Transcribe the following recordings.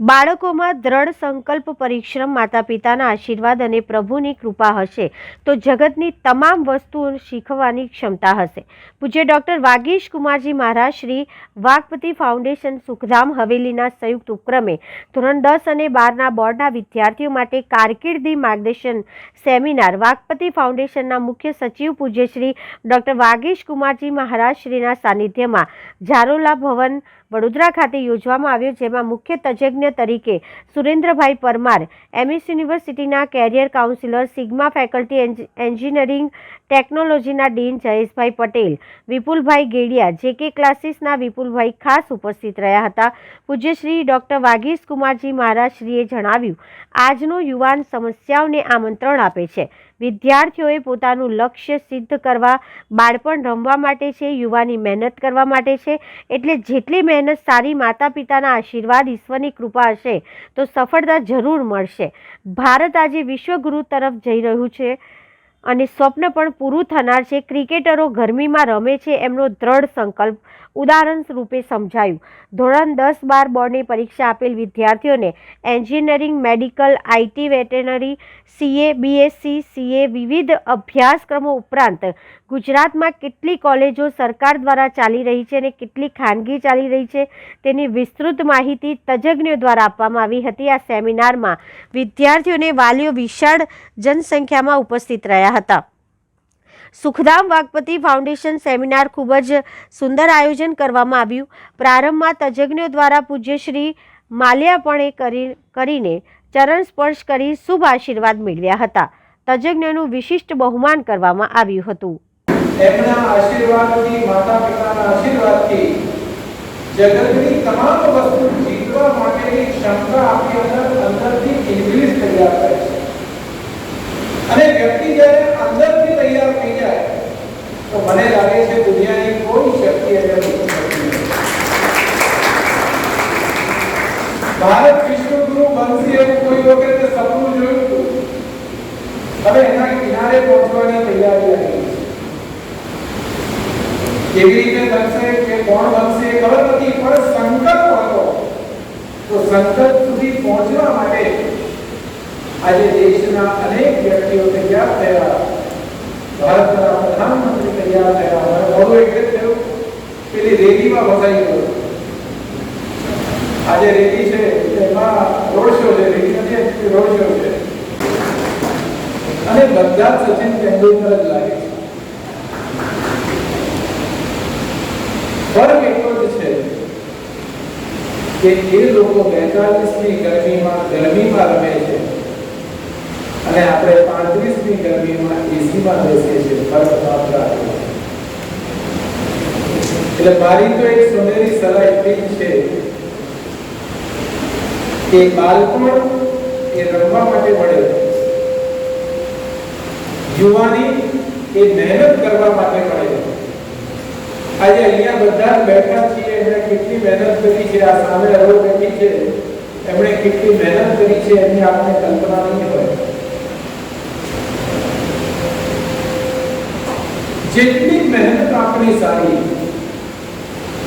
બાળકોમાં દ્રઢ સંકલ્પ, પરિશ્રમ માતા પિતાના આશીર્વાદ અને પ્રભુની કૃપા હશે તો જગતની તમામ વસ્તુઓ શીખવાની ક્ષમતા હશે. પૂજ્ય ડૉક્ટર વાગીશ કુમારજી મહારાજ શ્રી વાઘપતિ ફાઉન્ડેશન સુખધામ હવેલીના સંયુક્ત ઉપક્રમે ધોરણ દસ અને બારના બોર્ડના વિદ્યાર્થીઓ માટે કારકિર્દી માર્ગદર્શન સેમિનાર વાઘપતિ ફાઉન્ડેશનના મુખ્ય સચિવ પૂજ્ય શ્રી ડૉક્ટર વાગીશ કુમારજી મહારાજ શ્રીના સાનિધ્યમાં ઝારોલા ભવન વડોદરા ખાતે યોજવામાં આવ્યો, જેમાં મુખ્ય તજજ્ઞ તરીકે સુરેન્દ્રભાઈ પરમાર, એમએસ યુનિવર્સિટીના કેરિયર કાઉન્સિલર, સિગ્મા ફેકલ્ટી એન્જ- એન્જિનિયરિંગ ટેકનોલોજીના ડીન જયેશભાઈ પટેલ, વિપુલભાઈ ગેડિયા જે કે ક્લાસીસના વિપુલભાઈ ખાસ ઉપસ્થિત રહ્યા હતા. પૂજ્યશ્રી ડૉક્ટર વાગીશ કુમારજી મહારાજશ્રીએ જણાવ્યું, આજનો યુવાન સમસ્યાઓને આમંત્રણ આપે છે. વિદ્યાર્થીઓએ પોતાનું લક્ષ્ય સિદ્ધ કરવા, બાળપણ રમવા માટે છે, યુવાની મહેનત કરવા માટે છે. એટલે જેટલી મહેનત સારી માતા પિતાના આશીર્વાદ, ઈશ્વરની કૃપા હશે, તો સફળતા જરૂર મળશે. ભારત આજે વિશ્વગુરુ તરફ જઈ રહ્યું છે. અને સ્વપ્ન પણ પૂરું થનાર છે. ક્રિકેટરો ગરમીમાં રમે છે એમનો દ્રઢ સંકલ્પ ઉદાહરણ રૂપે સમજાયું. ધોરણ દસ બાર બોર્ડની પરીક્ષા આપેલ વિદ્યાર્થીઓને engineering, medical, IT, veterinary, CA, BSc, CA વિવિધ અભ્યાસક્રમો ઉપરાંત ગુજરાતમાં કેટલી કોલેજો સરકાર દ્વારા ચાલી રહી છે અને કેટલી ખાનગી ચાલી રહી છે, તેની વિસ્તૃત માહિતી તજજ્ઞો દ્વારા આપવામાં આવી હતી. આ સેમિનારમાં વિદ્યાર્થીઓને વાલીઓ વિશાળ જનસંખ્યામાં ઉપસ્થિત રહ્યા હતા. સુખધામ વાગપતિ ફાઉન્ડેશન સેમિનાર ખૂબ જ સુંદર આયોજન કરવામાં આવ્યું. પ્રારંભમાં તજજ્ઞો દ્વારા પૂજ્ય શ્રી માલ્યાપણે કરી, કરીને ચરણ સ્પર્શ કરી શુભ આશીર્વાદ મેળવ્યા હતા. તજજ્ઞોનું વિશિષ્ટ બહુમાન કરવામાં આવ્યું હતું. એમના આશીર્વાદથી માતા પિતાના આશીર્વાદથી જગતની તમામ વસ્તુ જીતવા માટેની ક્ષમતા આપણી અંદર અંદરથી ઇન્ક્રીઝ તૈયાર થાય છે. અને વ્યક્તિ જ્યારે અંદરથી તૈયાર થઈ જાય, તો મને લાગે છે દુનિયાની કોઈ શક્તિ એને. ભારત વિશ્વગુરુ બનશે એવું કોઈ વખતે સપનું જોયું? હતું હવે એના કિનારે પહોંચવાની તૈયારી છે કેવી રીતે બનશે કે કોણ બનશે ખબર નથી, પણ સંકલ્પ હતો. તો સંકલ્પ સુધી પહોંચવા માટે આજે દેશના અનેક વ્યક્તિઓ તૈયાર થયા. ભારતના પ્રધાનમંત્રી તૈયાર થયા. અને બહુ એટલે થયું. પેલી રેલીમાં ફસાઈ ગયો. આજે રેલી છે એમાં રોડ શો છે, રેલી નથી રોડ શો છે. અને બધા સચિન તેંડુલકર જ લાગે છે. ફરક એટલો જ છે કે એ લોકો બેતાલીસની ગરમીમાં ગરમીમાં રમે છે અને આપણે પાંત્રીસની ગરમીમાં એસીમાં બેસીએ છીએ. ફરક માત્ર એટલે મારી તો એક સોનેરી સલાહ એટલી છે કે બાળપણ એ રમવા માટે મળે યુવાની એ મહેનત કરવા માટે મળે આજે અહીંયા બધા બેઠા છીએ એમણે કેટલી મહેનત કરી છે, આ સામે અરો બેઠી છે. એમણે કેટલી મહેનત કરી છે એની આપણે કલ્પના નહીં હોય. જેટલી મહેનત આપણી સારી,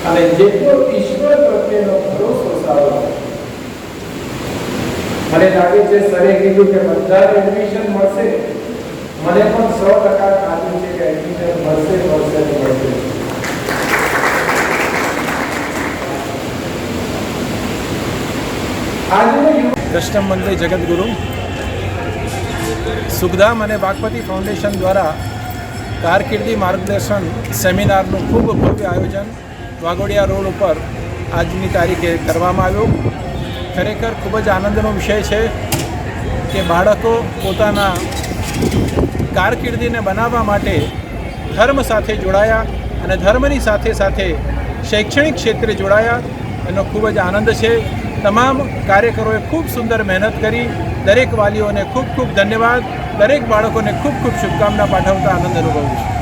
અને જેટલો ઈશ્વર પ્રત્યેનો ભરોસો સારો, મને લાગે છે સરે કીધું કે બધા એડમિશન મળશે. મને પણ સો ટકા કાઢ્યું છે કે એડમિશન મળશે આજનો કૃષ્ણ મંદિર જગતગુરુ સુખધામ અને બાગપતિ ફાઉન્ડેશન દ્વારા કારકિર્દી માર્ગદર્શન સેમિનારનું ખૂબ ભવ્ય આયોજન વાઘોડિયા રોડ ઉપર આજની તારીખે કરવામાં આવ્યું. ખરેખર ખૂબ જ આનંદનો વિષય છે કે બાળકો પોતાના કારકિર્દીને બનાવવા માટે ધર્મ સાથે જોડાયા અને ધર્મની સાથે સાથે શૈક્ષણિક ક્ષેત્રે જોડાયા. એનો ખૂબ જ આનંદ છે. તમામ કાર્યકરોએ ખૂબ સુંદર મહેનત કરી. દરેક વાલીઓને ખૂબ ખૂબ ધન્યવાદ. દરેક બાળકોને ખૂબ ખૂબ શુભકામના પાઠવતા આનંદ અનુભવું છું.